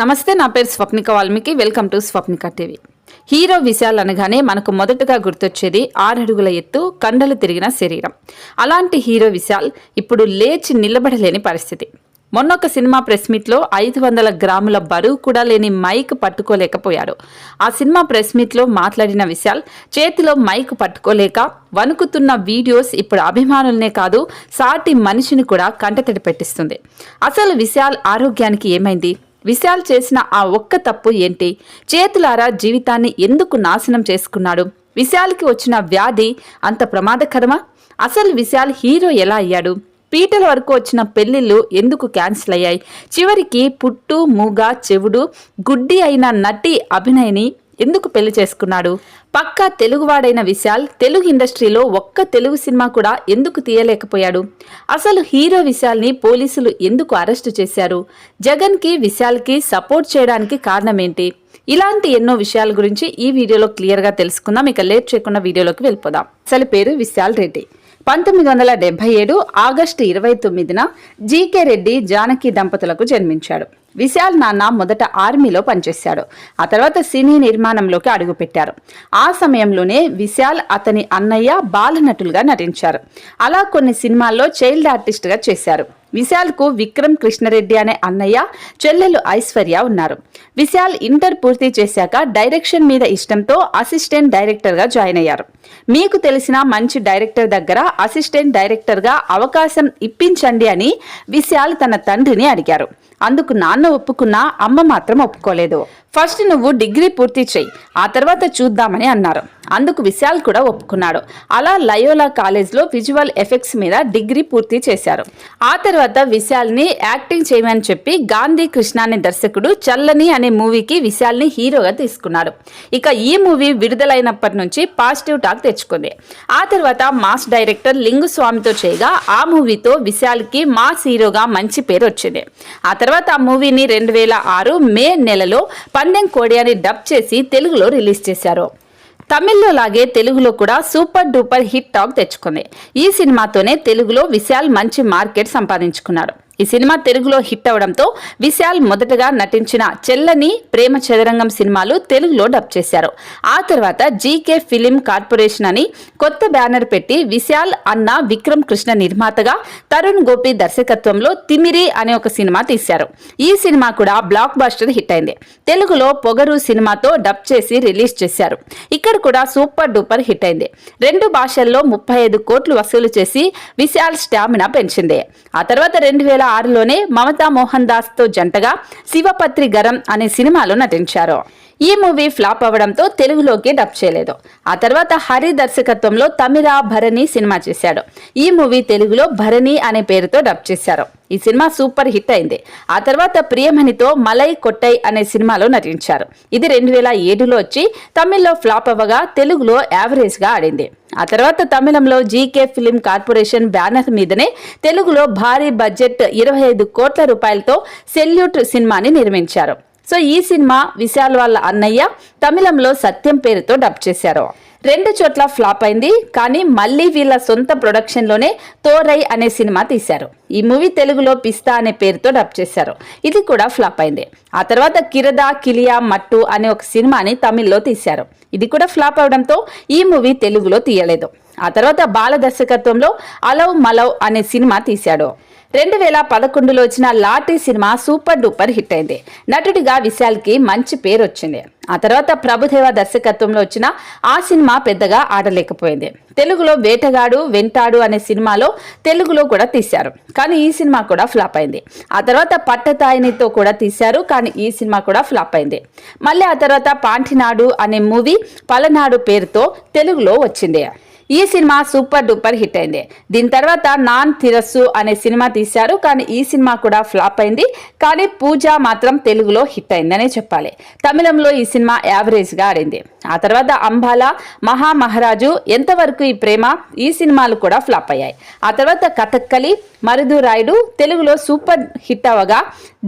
నమస్తే నా పేరు Swapnika Valmiki. Welcome to Swapnika TV. Hero Vishal అనగానే మనకు మొదటగా గుర్తొచ్చేది ఆరడుగుల ఎత్తు కండలు తిరిగిన శరీరం. అలాంటి హీరో విశాల్ ఇప్పుడు లేచి నిలబడలేని పరిస్థితి. మొన్నొక సినిమా ప్రెస్ మీట్లో ఐదు వందల గ్రాముల బరువు కూడా లేని మైక్ పట్టుకోలేకపోయాడు. ఆ సినిమా ప్రెస్ మీట్లో మాట్లాడిన విశాల్ చేతిలో మైక్ పట్టుకోలేక వణుకుతున్న వీడియోస్ ఇప్పుడు అభిమానులనే కాదు సాటి మనిషిని కూడా కంటతడి పెట్టిస్తుంది. అసలు విశాల్ ఆరోగ్యానికి ఏమైంది? విశాల్ చేసిన ఆ ఒక్క తప్పు ఏంటి? చేతులారా జీవితాన్ని ఎందుకు నాశనం చేసుకున్నాడు? విశాల్కి వచ్చిన వ్యాధి అంత ప్రమాదకరమా? అసలు విశాల్ హీరో ఎలా అయ్యాడు? పీటల వరకు వచ్చిన పెళ్ళిళ్ళు ఎందుకు క్యాన్సిల్ అయ్యాయి? చివరికి పుట్టు మూగ చెవుడు గుడ్డి అయిన నటి అభినయని ఎందుకు పెళ్ళి చేసుకున్నాడు? పక్కా తెలుగువాడైన విశాల్ తెలుగు ఇండస్ట్రీలో ఒక్క తెలుగు సినిమా కూడా ఎందుకు తీయలేకపోయాడు? అసలు హీరో విశాల్ని పోలీసులు ఎందుకు అరెస్టు చేశారు? జగన్కి విశాల్కి సపోర్ట్ చేయడానికి కారణమేంటి? ఇలాంటి ఎన్నో విషయాల గురించి ఈ వీడియోలో క్లియర్గా తెలుసుకుందాం. ఇక లేట్ చేయకుండా వీడియోలోకి వెళ్ళిపోదాం. అసలు పేరు విశాల్ రెడ్డి. పంతొమ్మిది వందల డెబ్బై ఏడు ఆగస్టు ఇరవై తొమ్మిదిన జీకే రెడ్డి జానకి దంపతులకు జన్మించాడు. విశాల్ నాన్న మొదట ఆర్మీలో పనిచేశాడు. ఆ తర్వాత సినీ నిర్మాణంలోకి అడుగుపెట్టారు. ఆ సమయంలోనే విశాల్ అతని అన్నయ్య బాలనటులుగా నటించారు. అలా కొన్ని సినిమాల్లో చైల్డ్ ఆర్టిస్ట్గా చేశారు. విశాల్కు విక్రమ్ కృష్ణరెడ్డి అనే అన్నయ్య చెల్లెలు ఐశ్వర్య ఉన్నారు. విశాల్ ఇంటర్ పూర్తి చేశాక డైరెక్షన్ మీద ఇష్టంతో అసిస్టెంట్ డైరెక్టర్గా జాయిన్ అయ్యారు. మీకు తెలిసిన మంచి డైరెక్టర్ దగ్గర అసిస్టెంట్ డైరెక్టర్గా అవకాశం ఇప్పించండి అని విశాల్ తన తండ్రిని అడిగారు. అందుకు నాన్న ఒప్పుకున్నా అమ్మ మాత్రం ఒప్పుకోలేదు. ఫస్ట్ నువ్వు డిగ్రీ పూర్తి చేయి ఆ తర్వాత చూద్దామని అన్నారు. అందుకు విశాల్ కూడా ఒప్పుకున్నాడు. అలా లయోలా కాలేజ్లో విజువల్ ఎఫెక్ట్స్ మీద డిగ్రీ పూర్తి చేశారు. ఆ తర్వాత విశాల్ని యాక్టింగ్ చేయమని చెప్పి గాంధీ కృష్ణ అనే దర్శకుడు చల్లని అనే మూవీకి విశాల్ని హీరోగా తీసుకున్నాడు ఇక ఈ మూవీ విడుదలైనప్పటి నుంచి పాజిటివ్ టాక్ తెచ్చుకుంది. ఆ తర్వాత మాస్ డైరెక్టర్ లింగు స్వామితో చేయగా ఆ మూవీతో విశాల్కి మాస్ హీరోగా మంచి పేరు వచ్చింది. ఆ తర్వాత ఆ మూవీని రెండు వేల ఆరు మే నెలలో పందెం కోడి అని డబ్ చేసి తెలుగులో రిలీజ్ చేశారు. తమిళ్ళో లాగే తెలుగులో కూడా సూపర్ డూపర్ హిట్ టాక్ తెచ్చుకుంది. ఈ సినిమాతోనే తెలుగులో విశాల్ మంచి మార్కెట్ సంపాదించుకున్నాడు ఈ సినిమా తెలుగులో హిట్ అవడంతో విశాల్ మొదటగా నటించిన చెల్లని ప్రేమ చదరంగం సినిమాలు తెలుగులో డబ్ చేశారు. ఆ తర్వాత జీకే ఫిలిం కార్పొరేషన్ అని కొత్త బ్యానర్ పెట్టి విశాల్ అన్న విక్రమ్ కృష్ణ నిర్మాతగా తరుణ్ గోపి దర్శకత్వంలో తిమిరి అనే ఒక సినిమా తీశారు. ఈ సినిమా కూడా బ్లాక్ బాస్టర్ హిట్ అయింది. తెలుగులో పొగరు సినిమాతో డబ్ చేసి రిలీజ్ చేశారు. ఇక్కడ కూడా సూపర్ డూపర్ హిట్ అయింది. రెండు భాషల్లో ముప్పై ఐదు కోట్లు వసూలు చేసి విశాల్ స్టామినా పెంచింది. ఆ తర్వాత రెండు వేల ఆరులోనే మమతా మోహన్ దాస్తో జంటగా శివపత్రి గరం అనే సినిమాలో నటించారు. ఈ మూవీ ఫ్లాప్ అవడంతో తెలుగులోకి డబ్ చేయలేదు. ఆ తర్వాత హరి దర్శకత్వంలో తమిళ భరణి సినిమా చేశాడు. ఈ మూవీ తెలుగులో భరణి అనే పేరుతో డబ్ చేశారు. ఈ సినిమా సూపర్ హిట్ అయింది. ఆ తర్వాత ప్రియమణితో మలై కొట్టై అనే సినిమాలో నటించారు. ఇది రెండు వేల ఏడులో వచ్చి తమిళ్ళో ఫ్లాప్ అవ్వగా తెలుగులో యావరేజ్గా ఆడింది. ఆ తర్వాత తమిళంలో జీకే ఫిలిం కార్పొరేషన్ బ్యానర్ మీదనే తెలుగులో భారీ బడ్జెట్ ఇరవై ఐదు కోట్ల రూపాయలతో సెల్యూట్ సినిమాని నిర్మించారు. సో ఈ సినిమా విశాల్ వాళ్ళ అన్నయ్య తమిళంలో సత్యం పేరుతో డబ్ చేశారు. రెండు చోట్ల ఫ్లాప్ అయింది కానీ మళ్ళీ వీళ్ళ సొంత ప్రొడక్షన్లోనే తోరై అనే సినిమా తీశారు. ఈ మూవీ తెలుగులో పిస్తా అనే పేరుతో డబ్ చేశారు. ఇది కూడా ఫ్లాప్ అయింది. ఆ తర్వాత కిరదా కిలియా మట్టు అనే ఒక సినిమాని తమిళ్ళో తీశారు. ఇది కూడా ఫ్లాప్ అవడంతో ఈ మూవీ తెలుగులో తీయలేదు. ఆ తర్వాత బాల దర్శకత్వంలో అలవ్ మలవ్ అనే సినిమా తీశాడు. రెండు వేల పదకొండులో వచ్చిన Laathi cinema super duper hit అయింది. నటుడిగా విశాల్కి మంచి పేరు వచ్చింది. ఆ తర్వాత ప్రభుదేవ దర్శకత్వంలో వచ్చిన ఆ సినిమా పెద్దగా ఆడలేకపోయింది. తెలుగులో వేటగాడు వెంటాడు అనే సినిమాలో తెలుగులో కూడా తీశారు. కానీ ఈ సినిమా కూడా ఫ్లాప్ అయింది. ఆ తర్వాత పట్టతాయినితో కూడా తీశారు కానీ ఈ సినిమా కూడా ఫ్లాప్ అయింది. మళ్ళీ ఆ తర్వాత పాంటినాడు అనే మూవీ పలనాడు పేరుతో తెలుగులో వచ్చింది. ఈ సినిమా సూపర్ డూపర్ హిట్ అయింది. దీని తర్వాత నాన్ తిరస్సు అనే సినిమా తీశారు. కానీ ఈ సినిమా కూడా ఫ్లాప్ అయింది. కానీ పూజ మాత్రం తెలుగులో హిట్ అయిందనే చెప్పాలి. తమిళంలో ఈ సినిమా యావరేజ్గా ఆడింది. ఆ తర్వాత అంబాల మహా మహారాజు ఎంతవరకు ఈ ప్రేమ? ఈ సినిమాలు కూడా ఫ్లాప్ అయ్యాయి. ఆ తర్వాత కథక్కలి మరుదు రాయుడు తెలుగులో సూపర్ హిట్ అవగా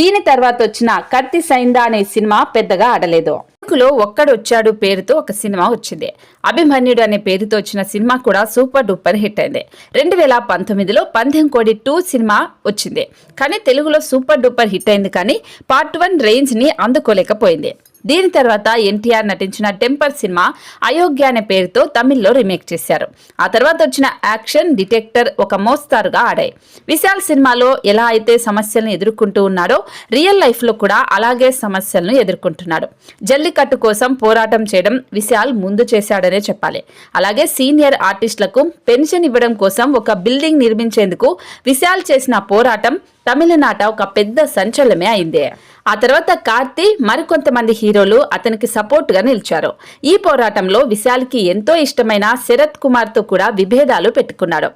దీని తర్వాత వచ్చిన కత్తి సైందా అనే సినిమా పెద్దగా ఆడలేదు. లో ఒక్కడొచ్చాడు పేరుతో ఒక సినిమా వచ్చింది. అభిమన్యుడు అనే పేరుతో వచ్చిన సినిమా కూడా సూపర్ డూపర్ హిట్ అయింది. రెండు వేల పంతొమ్మిదిలో పందెం కోడి టూ సినిమా వచ్చింది. కానీ తెలుగులో సూపర్ డూపర్ హిట్ అయింది కానీ పార్ట్ వన్ రేంజ్ని అందుకోలేకపోయింది. దీని తర్వాత ఎన్టీఆర్ నటించిన టెంపర్ సినిమా అయోగ్య అనే పేరుతో తమిళ్ళో రీమేక్ చేశారు. ఆ తర్వాత వచ్చిన యాక్షన్ డిటెక్టర్ ఒక మోస్తారుగా ఆడాయి. విశాల్ సినిమాలో ఎలా అయితే సమస్యలను ఎదుర్కొంటూ ఉన్నాడో రియల్ లైఫ్లో కూడా అలాగే సమస్యలను ఎదుర్కొంటున్నాడు. జల్లికట్టు కోసం పోరాటం చేయడం విశాల్ ముందు చేశాడనే చెప్పాలి. అలాగే సీనియర్ ఆర్టిస్టులకు పెన్షన్ ఇవ్వడం కోసం ఒక బిల్డింగ్ నిర్మించేందుకు విశాల్ చేసిన పోరాటం తమిళనాట ఒక పెద్ద సంచలనమే అయింది. ఆ తర్వాత కార్తీ మరికొంతమంది హీరోలు అతనికి సపోర్ట్గా నిలిచారు. ఈ పోరాటంలో విశాల్కి ఎంతో ఇష్టమైన శరత్ కుమార్తో కూడా విభేదాలు పెట్టుకున్నాడు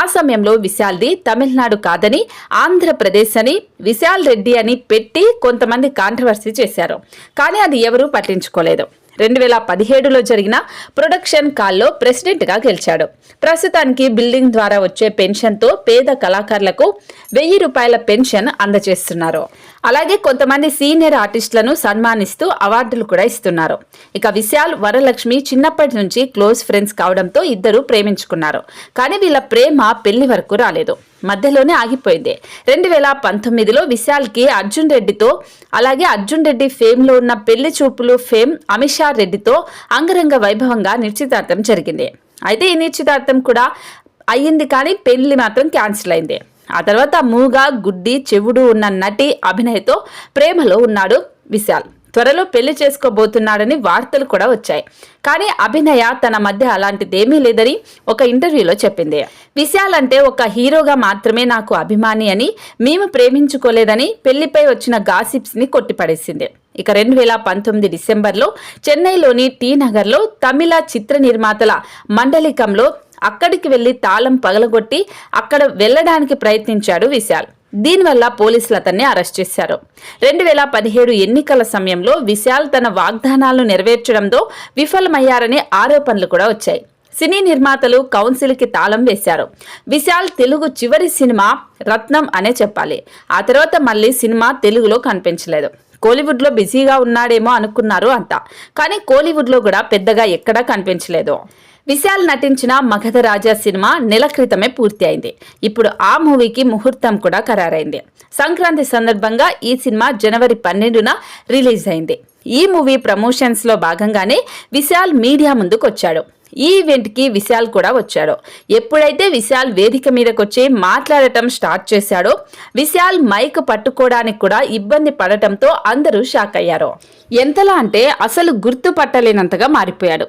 ఆ సమయంలో విశాల్ది తమిళనాడు కాదని ఆంధ్రప్రదేశ్ అని విశాల్ రెడ్డి అని పెట్టి కొంతమంది కాంట్రవర్సీ చేశారు. కానీ అది ఎవరూ పట్టించుకోలేదు. రెండు వేల పదిహేడులో జరిగిన ప్రొడక్షన్ కాల్లో ప్రెసిడెంట్గా గెలిచాడు. ప్రస్తుతానికి బిల్డింగ్ ద్వారా వచ్చే పెన్షన్తో పేద కళాకారులకు వెయ్యి రూపాయల పెన్షన్ అందజేస్తున్నారు. అలాగే కొంతమంది సీనియర్ ఆర్టిస్టులను సన్మానిస్తూ అవార్డులు కూడా ఇస్తున్నారు. ఇక విశాల్ వరలక్ష్మి చిన్నప్పటి నుంచి క్లోజ్ ఫ్రెండ్స్ కావడంతో ఇద్దరు ప్రేమించుకున్నారు. కానీ వీళ్ళ ప్రేమ పెళ్ళి వరకు రాలేదు. మధ్యలోనే ఆగిపోయింది. రెండు వేల పంతొమ్మిదిలో విశాల్కి అర్జున్ రెడ్డితో అలాగే అర్జున్ రెడ్డి ఫేమ్లో ఉన్న పెళ్ళి చూపులు ఫేమ్ అమిషా రెడ్డితో అంగరంగ వైభవంగా నిశ్చితార్థం జరిగింది. అయితే ఈ నిశ్చితార్థం కూడా అయ్యింది కానీ పెళ్ళి మాత్రం క్యాన్సిల్ అయింది. ఆ తర్వాత మూగ గుడ్డి చెవుడు ఉన్న నటి అభినయతో ప్రేమలో ఉన్నాడు విశాల్. త్వరలో పెళ్ళి చేసుకోబోతున్నాడని వార్తలు కూడా వచ్చాయి. కానీ అభినయ తన మధ్య అలాంటిదేమీ లేదని ఒక ఇంటర్వ్యూలో చెప్పింది. విశాల్ అంటే ఒక హీరోగా మాత్రమే నాకు అభిమాని అని మేము ప్రేమించుకోలేదని పెళ్ళిపై వచ్చిన గాసిప్స్ని కొట్టిపడేసింది. ఇక రెండు వేల పంతొమ్మిది డిసెంబర్లో చెన్నైలోని టీ నగర్లో తమిళ చిత్ర నిర్మాతల మండలికంలో అక్కడికి వెళ్ళి తాళం పగలగొట్టి అక్కడ వెళ్ళడానికి ప్రయత్నించాడు విశాల్. దీనివల్ల పోలీసులు అతన్ని అరెస్ట్ చేశారు. రెండు వేల పదిహేడు ఎన్నికల సమయంలో విశాల్ తన వాగ్దానాలను నెరవేర్చడంతో విఫలమయ్యారనే ఆరోపణలు కూడా వచ్చాయి. సినీ నిర్మాతలు కౌన్సిల్కి తాళం వేశారు. విశాల్ తెలుగు చివరి సినిమా రత్నం అనే చెప్పాలి. ఆ తర్వాత మళ్ళీ సినిమా తెలుగులో కనిపించలేదు. కోలీవుడ్లో బిజీగా ఉన్నాడేమో అనుకున్నారు అంతా. కానీ కోలీవుడ్లో కూడా పెద్దగా ఎక్కడా కనిపించలేదు. విశాల్ నటించిన మగధ రాజా సినిమా నెల క్రితమే పూర్తి అయింది ఇప్పుడు ఆ మూవీకి ముహూర్తం కూడా ఖరారైంది. సంక్రాంతి సందర్భంగా ఈ సినిమా జనవరి పన్నెండున రిలీజ్ అయింది. ఈ మూవీ ప్రమోషన్స్లో భాగంగానే విశాల్ మీడియా ముందుకు వచ్చాడు ఈ ఈవెంట్కి విశాల్ కూడా వచ్చాడు. ఎప్పుడైతే విశాల్ వేదిక మీదకి వచ్చి మాట్లాడటం స్టార్ట్ చేశాడో విశాల్ మైక్ పట్టుకోవడానికి కూడా ఇబ్బంది పడటంతో అందరూ షాక్ అయ్యారు. ఎంతలా అంటే అసలు గుర్తుపట్టలేనంతగా మారిపోయాడు.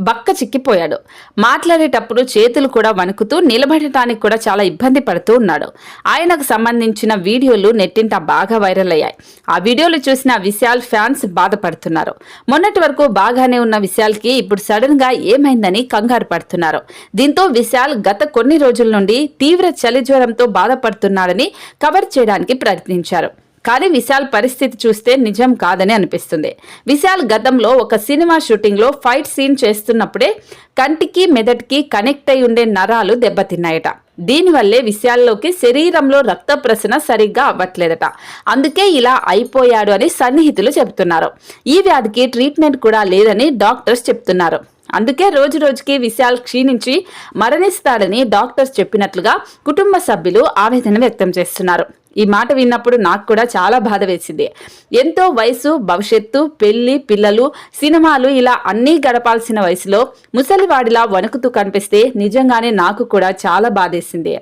బక్క చిక్కిపోయాడు. మాట్లాడేటప్పుడు చేతులు కూడా వణుకుతూ నిలబడటానికి కూడా చాలా ఇబ్బంది పడుతూ ఉన్నాడు. ఆయనకు సంబంధించిన వీడియోలు నెట్టింట బాగా వైరల్ అయ్యాయి. ఆ వీడియోలు చూసిన విశాల్ ఫ్యాన్స్ బాధపడుతున్నారు. మొన్నటి వరకు బాగానే ఉన్న విశాల్కి ఇప్పుడు సడన్గా ఏమైందని కంగారు పడుతున్నారు. దీంతో విశాల్ గత కొన్ని రోజుల నుండి తీవ్ర చలి జ్వరంతో బాధపడుతున్నాడని కవర్ చేయడానికి ప్రయత్నించారు. కానీ విశాల్ పరిస్థితి చూస్తే నిజం కాదని అనిపిస్తుంది. విశాల్ గతంలో ఒక సినిమా షూటింగ్లో ఫైట్ సీన్ చేస్తున్నప్పుడే కంటికి మెదటికి కనెక్ట్ అయి ఉండే నరాలు దెబ్బతిన్నాయట. దీనివల్లే విశాల్లోకి శరీరంలో రక్త ప్రసరణ సరిగ్గా అవ్వట్లేదట. అందుకే ఇలా అయిపోయాడు అని సన్నిహితులు చెబుతున్నారు. ఈ వ్యాధికి ట్రీట్మెంట్ కూడా లేదని డాక్టర్స్ చెప్తున్నారు. అందుకే రోజు రోజుకి విశాల్ క్షీణించి మరణిస్తాడని డాక్టర్స్ చెప్పినట్లుగా కుటుంబ సభ్యులు ఆవేదన వ్యక్తం చేస్తున్నారు. ఈ మాట విన్నప్పుడు నాకు కూడా చాలా బాధ వేసింది. ఎంతో వయసు భవిష్యత్తు పెళ్ళి పిల్లలు సినిమాలు ఇలా అన్నీ గడపాల్సిన వయసులో ముసలివాడిలా వణుకుతూ కనిపిస్తే నిజంగానే నాకు కూడా చాలా బాధేసింది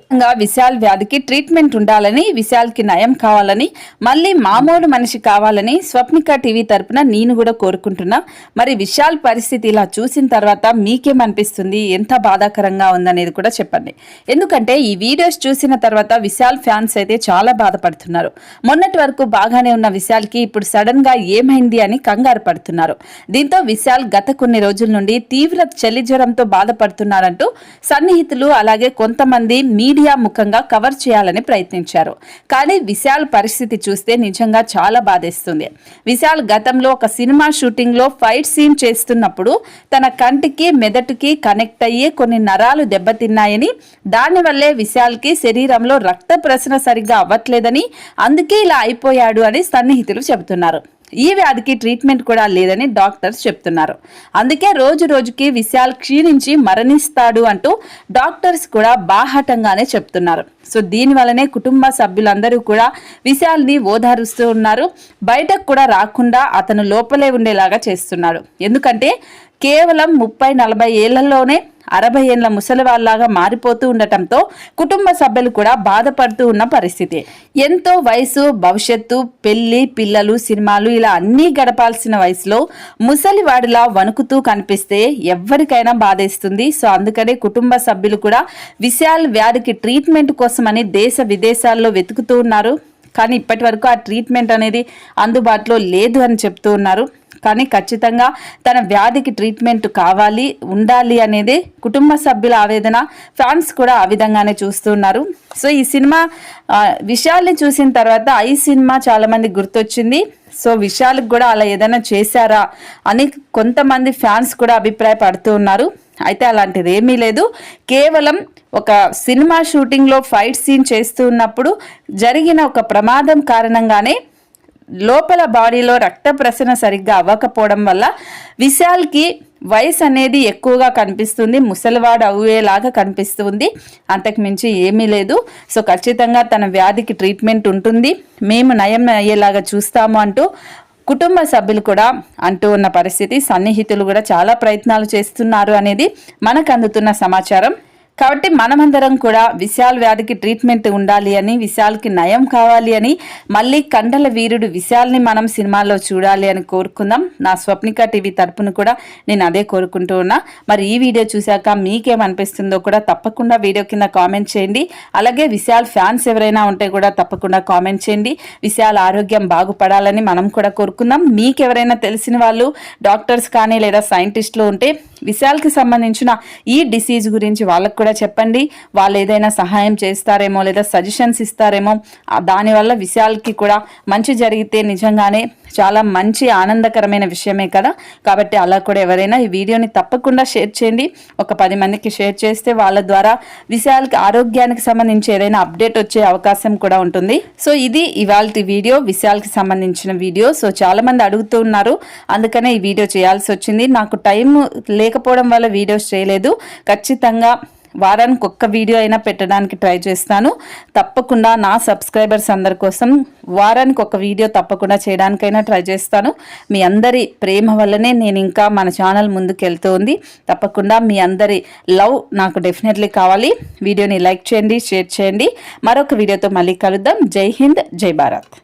విశాల్ వ్యాధికి ట్రీట్మెంట్ ఉండాలని విశాల్కి నయం కావాలని మళ్ళీ మామూలు మనిషి కావాలని స్వప్నిక టీవీ తరపున నేను కూడా కోరుకుంటున్నా. మరి విశాల్ పరిస్థితి ఇలా చూసిన తర్వాత మీకేమనిపిస్తుంది? ఎంత బాధాకరంగా ఉందనేది కూడా చెప్పండి. ఎందుకంటే ఈ వీడియోస్ చూసిన తర్వాత విశాల్ ఫ్యాన్స్ అయితే చాలా బాధపడుతున్నారు. మొన్నటి వరకు బాగానే ఉన్న విశాల్కి ఇప్పుడు సడన్గా ఏమైంది అని కంగారు పడుతున్నారు. దీంతో విశాల్ గత కొన్ని రోజుల నుండి తీవ్ర చలి జ్వరంతో బాధపడుతున్నారంటూ సన్నిహితులు అలాగే కొంతమంది మీడియా ముఖంగా కవర్ చేయాలని ప్రయత్నించారు. కానీ విశాల్ పరిస్థితి చూస్తే నిజంగా చాలా బాధేస్తుంది. విశాల్ గతంలో ఒక సినిమా షూటింగ్లో ఫైట్ సీన్ చేస్తున్నప్పుడు తన కంటికి మెదడుకి కనెక్ట్ అయ్యే కొన్ని నరాలు దెబ్బతిన్నాయని దానివల్లే విశాల్కి శరీరంలో రక్త ప్రసరణ సరిగ్గా అవ్వట్లేదని అందుకే ఇలా అయిపోయాడు అని సన్నిహితులు చెబుతున్నారు. ఈ వ్యాధికి ట్రీట్మెంట్ కూడా లేదని డాక్టర్స్ చెప్తున్నారు. అందుకే రోజు రోజుకి విశాల్ క్షీణించి మరణిస్తాడు అంటూ డాక్టర్స్ కూడా బాహటంగానే చెప్తున్నారు. సో దీని వలనే కుటుంబ సభ్యులందరూ కూడా విశాల్ని ఓదారుస్తూ ఉన్నారు. బయటకు కూడా రాకుండా అతను లోపలే ఉండేలాగా చేస్తున్నాడు. ఎందుకంటే కేవలం ముప్పై నలభై ఏళ్ళలోనే అరవై ఏళ్ళ ముసలి వాళ్ళలాగా మారిపోతూ ఉండటంతో కుటుంబ సభ్యులు కూడా బాధపడుతూ ఉన్న పరిస్థితి. ఎంతో వయసు భవిష్యత్తు పెళ్ళి పిల్లలు సినిమాలు ఇలా అన్నీ గడపాల్సిన వయసులో ముసలివాడిలా వణుకుతూ కనిపిస్తే ఎవరికైనా బాధేస్తుంది. సో అందుకనే కుటుంబ సభ్యులు కూడా విశాల్ వ్యాధికి ట్రీట్మెంట్ కోసమని దేశ విదేశాల్లో వెతుకుతూ ఉన్నారు. కానీ ఇప్పటి వరకు ఆ ట్రీట్మెంట్ అనేది అందుబాటులో లేదు అని చెప్తూ ఉన్నారు. కానీ ఖచ్చితంగా తన వ్యాధికి ట్రీట్మెంట్ కావాలి ఉండాలి అనేది కుటుంబ సభ్యుల ఆవేదన. ఫ్యాన్స్ కూడా ఆ విధంగానే చూస్తున్నారు. సో ఈ సినిమా విషయాల్ని చూసిన తర్వాత ఈ సినిమా చాలామంది గుర్తొచ్చింది. సో విషయాలకు కూడా అలా ఏదైనా చేశారా అని కొంతమంది ఫ్యాన్స్ కూడా అభిప్రాయపడుతూ ఉన్నారు. అయితే అలాంటిది ఏమీ లేదు. కేవలం ఒక సినిమా షూటింగ్లో ఫైట్ సీన్ చేస్తూ ఉన్నప్పుడు జరిగిన ఒక ప్రమాదం కారణంగానే లోపల బాడీలో రక్త ప్రసరణ సరిగ్గా అవ్వకపోవడం వల్ల విశాల్కి వయసు అనేది ఎక్కువగా కనిపిస్తుంది ముసలివాడు అవ్వేలాగా కనిపిస్తుంది. అంతకు మించి ఏమీ లేదు. సో ఖచ్చితంగా తన వ్యాధికి ట్రీట్మెంట్ ఉంటుంది. మేము నయం అయ్యేలాగా చూస్తాము అంటూ కుటుంబ సభ్యులు కూడా అంటూ ఉన్న పరిస్థితి సన్నిహితులు కూడా చాలా ప్రయత్నాలు చేస్తున్నారు అనేది మనకు అందుతున్న సమాచారం. కాబట్టి మనమందరం కూడా విశాల్ వ్యాధికి ట్రీట్మెంట్ ఉండాలి అని విశాల్కి నయం కావాలి అని మళ్ళీ కండల వీరుడు విశాల్ని మనం సినిమాల్లో చూడాలి అని కోరుకుందాం. నా స్వప్నిక టీవీ తరపున కూడా నేను అదే కోరుకుంటూ ఉన్నా. మరి ఈ వీడియో చూశాక మీకేమనిపిస్తుందో కూడా తప్పకుండా వీడియో కింద కామెంట్ చేయండి. అలాగే విశాల్ ఫ్యాన్స్ ఎవరైనా ఉంటే కూడా తప్పకుండా కామెంట్ చేయండి. విశాల్ ఆరోగ్యం బాగుపడాలని మనం కూడా కోరుకుందాం. మీకు ఎవరైనా తెలిసిన వాళ్ళు డాక్టర్స్ కానీ లేదా సైంటిస్టులు ఉంటే విశాల్కి సంబంధించిన ఈ డిసీజ్ గురించి వాళ్ళకు కూడా చెప్పండి. వాళ్ళు ఏదైనా సహాయం చేస్తారేమో లేదా సజెషన్స్ ఇస్తారేమో దానివల్ల విశాల్కి కూడా మంచి జరిగితే నిజంగానే చాలా మంచి ఆనందకరమైన విషయమే కదా. కాబట్టి అలా కూడా ఎవరైనా ఈ వీడియోని తప్పకుండా షేర్ చేయండి. ఒక పది మందికి షేర్ చేస్తే వాళ్ళ ద్వారా విశాల్కి ఆరోగ్యానికి సంబంధించి ఏదైనా అప్డేట్ వచ్చే అవకాశం కూడా ఉంటుంది. సో ఇది ఇవాళ వీడియో విశాల్కి సంబంధించిన వీడియో. సో చాలామంది అడుగుతూ ఉన్నారు. అందుకనే ఈ వీడియో చేయాల్సి వచ్చింది. నాకు టైం లేకపోవడం వల్ల వీడియోస్ చేయలేదు. ఖచ్చితంగా వారానికి ఒక్క వీడియో అయినా పెట్టడానికి ట్రై చేస్తాను. తప్పకుండా నా సబ్స్క్రైబర్స్ అందరి కోసం వారానికి ఒక వీడియో తప్పకుండా చేయడానికైనా ట్రై చేస్తాను. మీ అందరి ప్రేమ వల్లనే నేను ఇంకా మన ఛానల్ ముందుకు వెళ్తూ ఉంది తప్పకుండా మీ అందరి లవ్ నాకు డెఫినెట్లీ కావాలి. వీడియోని లైక్ చేయండి షేర్ చేయండి. మరొక వీడియోతో మళ్ళీ కలుద్దాం. జై హింద్ జై భారత్.